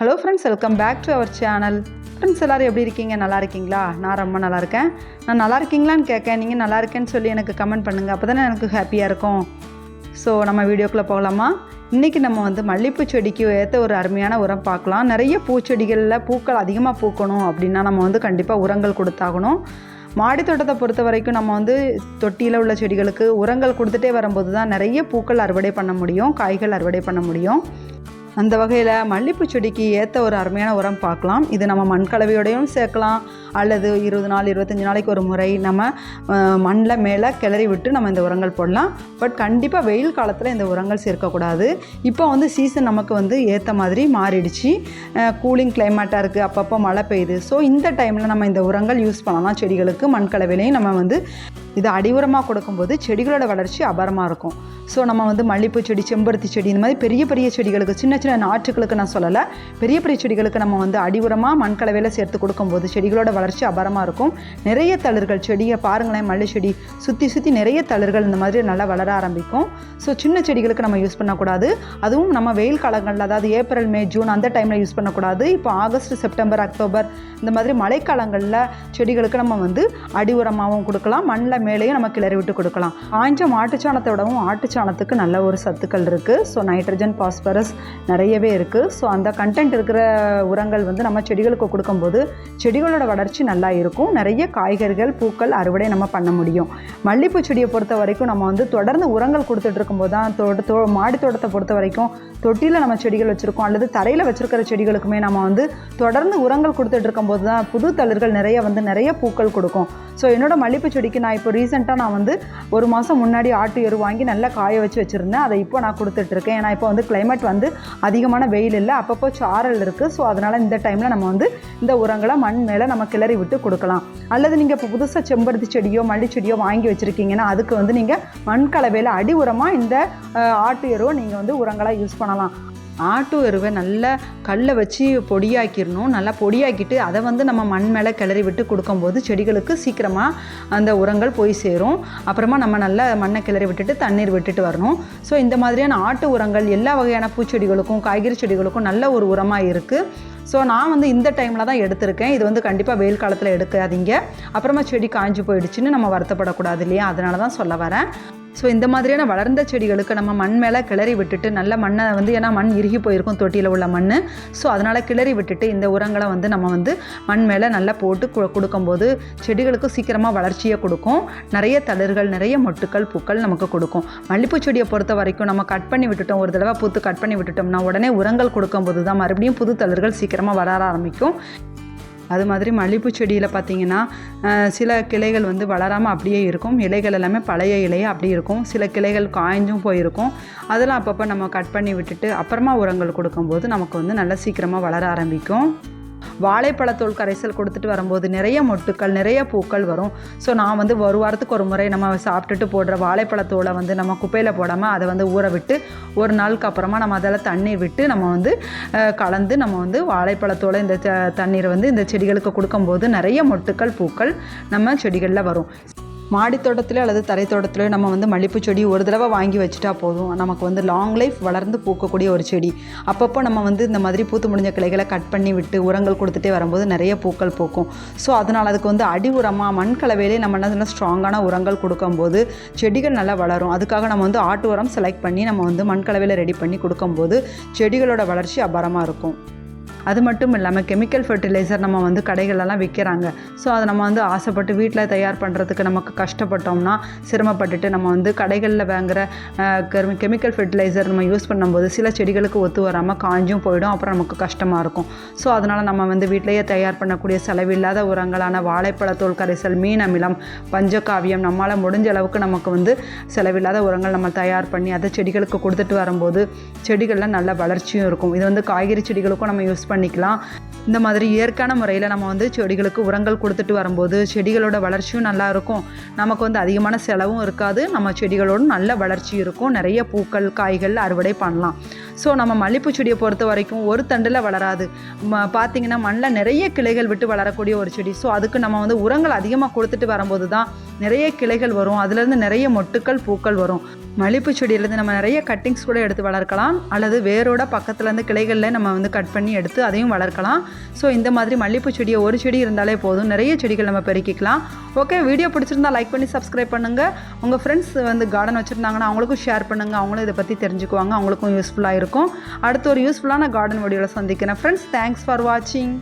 Hello friends welcome back to our channel friends எல்லோரும் எப்படி இருக்கீங்க? நல்லா இருக்கீங்களா? நான் ரொம்ப நல்லா இருக்கேன். நான் நல்லா இருக்கீங்களான்னு கேட்கேன் நீங்கள் நல்லா இருக்கேன்னு சொல்லி எனக்கு கமெண்ட் பண்ணுங்கள் அப்போ தானே எனக்கு ஹாப்பியாக இருக்கும். ஸோ நம்ம வீடியோக்குள்ளே போகலாமா? இன்றைக்கி நம்ம வந்து மல்லிகைப்பூ செடிக்கு ஏற்ற ஒரு அருமையான உரம் பார்க்கலாம். நிறைய பூச்செடிகளில் பூக்கள் அதிகமாக பூக்கணும் அப்படின்னா நம்ம வந்து கண்டிப்பாக உரங்கள் கொடுத்தாகணும். மாடி தோட்டத்தை பொறுத்த வரைக்கும் நம்ம வந்து தொட்டியில் உள்ள செடிகளுக்கு உரங்கள் கொடுத்துட்டே வரும்போது தான் நிறைய பூக்கள் அறுவடை பண்ண முடியும் காய்கள் அறுவடை பண்ண முடியும். அந்த வகையில் மல்லிகைப்பூ செடிக்கு ஏற்ற ஒரு அருமையான உரம் பார்க்கலாம். இது நம்ம மண் கலவையோடையும் சேர்க்கலாம். அல்லது இருபது நாள் இருபத்தஞ்சி நாளைக்கு ஒரு முறை நம்ம மண்ணில் மேலே கிளறி விட்டு நம்ம இந்த உரங்கள் போடலாம். பட் கண்டிப்பாக வெயில் காலத்தில் இந்த உரங்கள் சேர்க்கக்கூடாது. இப்போ வந்து சீசன் நமக்கு வந்து ஏற்ற மாதிரி மாறிடுச்சு. கூலிங் கிளைமேட்டாக இருக்குது அப்பப்போ மழை பெய்யுது. ஸோ இந்த டைமில் நம்ம இந்த உரங்கள் யூஸ் பண்ணலாம். செடிகளுக்கு மண் கலவையிலையும் நம்ம வந்து இது அடி உரமாக கொடுக்கும்போது செடிகளோட வளர்ச்சி அபாரமாக இருக்கும். ஸோ நம்ம வந்து மல்லிப்பூ செடி செம்பருத்தி செடி இந்த மாதிரி பெரிய பெரிய செடிகளுக்கு சின்ன சின்ன நாற்றுகளுக்கு நான் சொல்லலை. பெரிய பெரிய செடிகளுக்கு நம்ம வந்து அடி உரமாக மண் கலவையில் சேர்த்து கொடுக்கும்போது செடிகளோட வளர்ச்சி அபாரமாக இருக்கும். நிறைய தளிர்கள் செடியை பாருங்களேன் மல்லி செடி சுற்றி சுற்றி நிறைய தளிர்கள் இந்த மாதிரி நல்லா வளர ஆரம்பிக்கும். ஸோ சின்ன செடிகளுக்கு நம்ம யூஸ் பண்ணக்கூடாது. அதுவும் நம்ம வெயில் காலங்களில் அதாவது ஏப்ரல் மே ஜூன் அந்த டைமில் யூஸ் பண்ணக்கூடாது. இப்போ ஆகஸ்ட் செப்டம்பர் அக்டோபர் இந்த மாதிரி மழைக்காலங்களில் செடிகளுக்கு நம்ம வந்து அடி உரமாகவும் கொடுக்கலாம். மண்ணில் மேலேயும் நம்ம கிளறி விட்டு கொடுக்கலாம். காய்ஞ்ச மாட்டுச்சாணத்தை விடவும் ஆட்டுச்சாணத்துக்கு நல்ல ஒரு சத்துக்கள் இருக்குது ஸோ நைட்ரஜன் பாஸ்பரஸ் நிறையவே இருக்குது ஸோ அந்த கண்டென்ட் இருக்கிற உரங்கள் வந்து நம்ம செடிகளுக்கு கொடுக்கும்போது செடிகளோட வளர்ச்சி நல்லா இருக்கும். நிறைய காய்கறிகள் பூக்கள் அறுவடை நம்ம பண்ண முடியும். மல்லிப்பூ செடியை பொறுத்த வரைக்கும் நம்ம வந்து தொடர்ந்து உரங்கள் கொடுத்துட்டு இருக்கும்போது தான் தோட்ட தோ மாடி தோட்டத்தை பொறுத்த வரைக்கும் தொட்டியில் நம்ம செடிகள் வச்சுருக்கோம். அல்லது தரையில் வச்சுருக்கிற செடிகளுக்குமே நம்ம வந்து தொடர்ந்து உரங்கள் கொடுத்துட்டு இருக்கும்போது தான் புது தளிர்கள் நிறைய வந்து நிறைய பூக்கள் கொடுக்கும். ஸோ என்னோட மல்லிப்பூ செடிக்கு நான் இப்போ ரீசெண்டாக நான் வந்து ஒரு மாதம் முன்னாடி ஆட்டு எரு வாங்கி நல்லா காய வச்சு வச்சுருந்தேன். அதை இப்போ நான் கொடுத்துட்ருக்கேன். ஏன்னா இப்போ வந்து கிளைமேட் வந்து அதிகமான வெயில் இல்லை. அப்பப்போ சாரல் இருக்குது ஸோ அதனால் இந்த டைமில் நம்ம வந்து இந்த உரங்களை மண் மேலே நம்ம கிளறி விட்டு கொடுக்கலாம். அல்லது நீங்கள் இப்போ புதுசாக செம்பருத்தி செடியோ மல்லி செடியோ வாங்கி வச்சுருக்கீங்கன்னா அதுக்கு வந்து நீங்கள் மண் கலவையில் அடி உரமாக இந்த ஆட்டு எருவை நீங்கள் வந்து உரங்களாக யூஸ் பண்ணலாம். ஆட்டு எருவை நல்லா கல்லை வச்சு பொடியாக்கிடணும். நல்லா பொடியாக்கிட்டு அதை வந்து நம்ம மண் மேலே கிளறி விட்டு கொடுக்கும்போது செடிகளுக்கு சீக்கிரமாக அந்த உரங்கள் போய் சேரும். அப்புறமா நம்ம நல்லா மண்ணை கிளறி விட்டுட்டு தண்ணீர் விட்டுட்டு வரணும். ஸோ இந்த மாதிரியான ஆட்டு உரங்கள் எல்லா வகையான பூச்செடிகளுக்கும் காய்கறி செடிகளுக்கும் நல்ல ஒரு உரமாக இருக்குது ஸோ நான் வந்து இந்த டைமில் தான் எடுத்திருக்கேன். இது வந்து கண்டிப்பாக வெயில் காலத்தில் எடுக்காதீங்க. அப்புறமா செடி காஞ்சு போயிடுச்சுன்னு நம்ம வருத்தப்படக்கூடாது இல்லையா? அதனால தான் சொல்ல வரேன். ஸோ இந்த மாதிரியான வளர்ந்த செடிகளுக்கு நம்ம மண் மேலே கிளறி விட்டுட்டு நல்ல மண்ணை வந்து ஏன்னா மண் இறுகி போயிருக்கும் தொட்டியில் உள்ள மண் ஸோ அதனால் கிளறி விட்டுட்டு இந்த உரங்களை வந்து நம்ம வந்து மண் மேலே நல்லா போட்டு கொடுக்கும்போது செடிகளுக்கு சீக்கிரமாக வளர்ச்சியை கொடுக்கும். நிறைய தளிர்கள் நிறைய மொட்டுக்கள் பூக்கள் நமக்கு கொடுக்கும். மல்லிப்பூ செடியை பொறுத்த வரைக்கும் நம்ம கட் பண்ணி விட்டுட்டோம் ஒரு தடவை பூத்து கட் பண்ணி விட்டுட்டோம்னா உடனே உரங்கள் கொடுக்கும்போது தான் மறுபடியும் புது தளிர்கள் சீக்கிரமாக வளர ஆரம்பிக்கும். அது மாதிரி மல்லிப்பூ செடியில் பார்த்தீங்கன்னா சில கிளைகள் வந்து வளராமல் அப்படியே இருக்கும். இலைகள் எல்லாமே பழைய இலையே அப்படி இருக்கும். சில கிளைகள் காய்ஞ்சும் போயிருக்கும். அதெல்லாம் அப்பப்போ நம்ம கட் பண்ணி விட்டுட்டு அப்புறமா உரங்கள் கொடுக்கும்போது நமக்கு வந்து நல்லா சீக்கிரமாக வளர ஆரம்பிக்கும். வாழைப்பழத்தோல் கரைசல் கொடுத்துட்டு வரும்போது நிறைய மொட்டுக்கள் நிறைய பூக்கள் வரும். ஸோ நான் வந்து ஒரு வாரத்துக்கு ஒரு முறை நம்ம சாப்பிட்டுட்டு போடுற வாழைப்பழத்தோலை வந்து நம்ம குப்பையில் போடாமல் அதை வந்து ஊற விட்டு ஒரு நாளுக்கு அப்புறமா நம்ம அதில் தண்ணீர் விட்டு நம்ம வந்து கலந்து நம்ம வந்து வாழைப்பழத்தோலை இந்த த- தண்ணீரை வந்து இந்த செடிகளுக்கு கொடுக்கும்போது நிறைய மொட்டுக்கள் பூக்கள் நம்ம செடிகளில் வரும். மாடித்தோட்டத்திலோ அல்லது தரைத்தோட்டத்திலோ நம்ம வந்து மல்லிப்பூ செடி ஒரு தடவை வாங்கி வச்சுட்டா போதும். நமக்கு வந்து லாங் லைஃப் வளர்ந்து பூக்கக்கூடிய ஒரு செடி. அப்பப்போ நம்ம வந்து இந்த மாதிரி பூத்து முடிஞ்ச கிளைகளை கட் பண்ணி விட்டு உரங்கள் கொடுத்துட்டே வரும்போது நிறைய பூக்கள் பூக்கும். ஸோ அதனால் அதுக்கு வந்து அடி உரமாக மண் கலவையிலே நம்ம என்ன ஸ்ட்ராங்கான உரங்கள் கொடுக்கும்போது செடிகள் நல்லா வளரும். அதுக்காக நம்ம வந்து ஆட்டு உரம் செலக்ட் பண்ணி நம்ம வந்து மண் கலவையில் ரெடி பண்ணி கொடுக்கும்போது செடிகளோட வளர்ச்சி அபாரமாக இருக்கும். அது மட்டும் இல்லாமல் கெமிக்கல் ஃபர்டிலைசர் நம்ம வந்து கடைகளெல்லாம் விற்கிறாங்க ஸோ அதை நம்ம வந்து ஆசைப்பட்டு வீட்டில் தயார் பண்ணுறதுக்கு நமக்கு கஷ்டப்பட்டோம்னா சிரமப்பட்டுட்டு நம்ம வந்து கடைகளில் வாங்குற கெமிக்கல் ஃபர்டிலைசர் நம்ம யூஸ் பண்ணும்போது சில செடிகளுக்கு ஒத்து வராமல் காஞ்சும் போயிடும் அப்புறம் நமக்கு கஷ்டமாக இருக்கும். ஸோ அதனால் நம்ம வந்து வீட்டிலேயே தயார் பண்ணக்கூடிய செலவில்லாத உரங்களான வாழைப்பழத்தோல் கரைசல் மீன் அமிலம் பஞ்சகாவியம் நம்மளால் முடிஞ்ச அளவுக்கு நமக்கு வந்து செலவில்லாத உரங்கள் நம்ம தயார் பண்ணி அதை செடிகளுக்கு கொடுத்துட்டு வரும்போது செடிகளில் நல்ல வளர்ச்சியும் இருக்கும். இது வந்து காய்கறி செடிகளுக்கும் நம்ம யூஸ் பண்ணிக்கலாம். இந்த மாதிரி இயற்கையான முறையில் நம்ம வந்து செடிகளுக்கு உரங்கள் கொடுத்துட்டு வரும்போது செடிகளோட வளர்ச்சியும் நல்லா இருக்கும். நமக்கு வந்து அதிகமான செலவும் இருக்காது. நம்ம செடிகளோட நல்ல வளர்ச்சி இருக்கும். நிறைய பூக்கள் காய்கள் அறுவடை பண்ணலாம். ஸோ நம்ம மல்லிப்பூ செடியை பொறுத்த வரைக்கும் ஒரு தண்டில் வளராது. ம பார்த்தீங்கன்னா மண்ணில் நிறைய கிளைகள் விட்டு வளரக்கூடிய ஒரு செடி. ஸோ அதுக்கு நம்ம வந்து உரங்கள் அதிகமாக கொடுத்துட்டு வரும்போது தான் நிறைய கிளைகள் வரும். அதுலேருந்து நிறைய மொட்டுக்கள் பூக்கள் வரும். மல்லிப்பூ செடியிலேருந்து நம்ம நிறைய கட்டிங்ஸ் கூட எடுத்து வளர்க்கலாம். அல்லது வேரோட பக்கத்துலேருந்து கிளைகளில் நம்ம வந்து கட் பண்ணி எடுத்து அதையும் வளர்க்கலாம். ஸோ இந்த மாதிரி மல்லிப்பூ செடியை ஒரு செடி இருந்தாலே போதும். நிறைய செடிகள் நம்ம பெருக்கிக்கலாம். ஓகே வீடியோ பிடிச்சிருந்தா லைக் பண்ணி சப்ஸ்கிரைப் பண்ணுங்கள் உங்கள் ஃப்ரெண்ட்ஸ் வந்து கார்டன் வச்சுருந்தாங்கன்னா அவங்களுக்கும் ஷேர் பண்ணுங்கள் அவங்களும் இதை பற்றி தெரிஞ்சுக்குவாங்க. அவங்களுக்கும் யூஸ்ஃபுல்லாக இருக்கும். இருக்கும். அடுத்து ஒரு யூஸ்ஃபுல்லான கார்டன் வீடியோவில் சந்திக்கிறேன். ஃப்ரெண்ட்ஸ் தேங்க்ஸ் ஃபார் வாட்சிங்